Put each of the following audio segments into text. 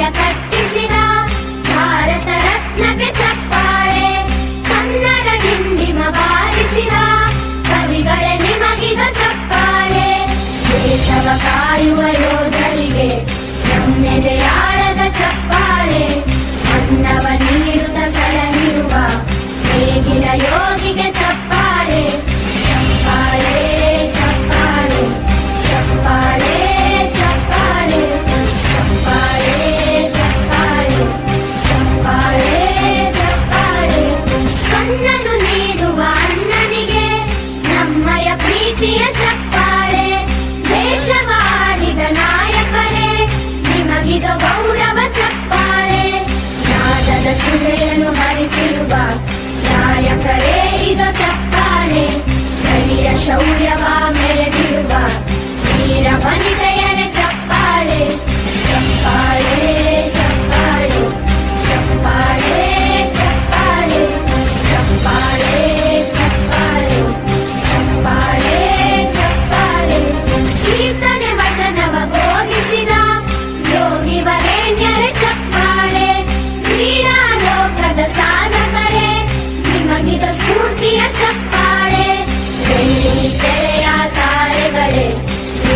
ಕನ್ನಂಬಾಡಿಯ ಕಟ್ಟಿಸಿದ ಭಾರತ ರತ್ನಕ್ಕೆ ಚಪ್ಪಾಳೆ. ಕನ್ನಡ ಹಿಂಡಿಮ ಬಾರಿಸಿದ ಕವಿಗಳೇ ನಿಮಗಿದ ಚಪ್ಪಾಳೆ. ದೇಶವ ಕಾಯುವ ಯೋಧರಿಗೆ ನಮ್ಮೆದೆಯಾಳದ ಚಪ್ಪಾಳೆ. ಅನ್ನವ ನೀಡುತ್ತ ಸಲಹಿರುವ ನೇಗಿಲ ಯೋಗಿಗೆ ಚಪ್ಪಾಳೆ. ಚಪ್ಪಾಳೆ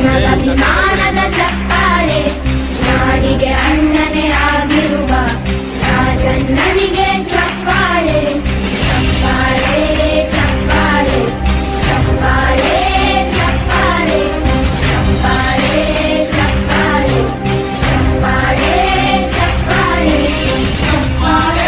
Hey,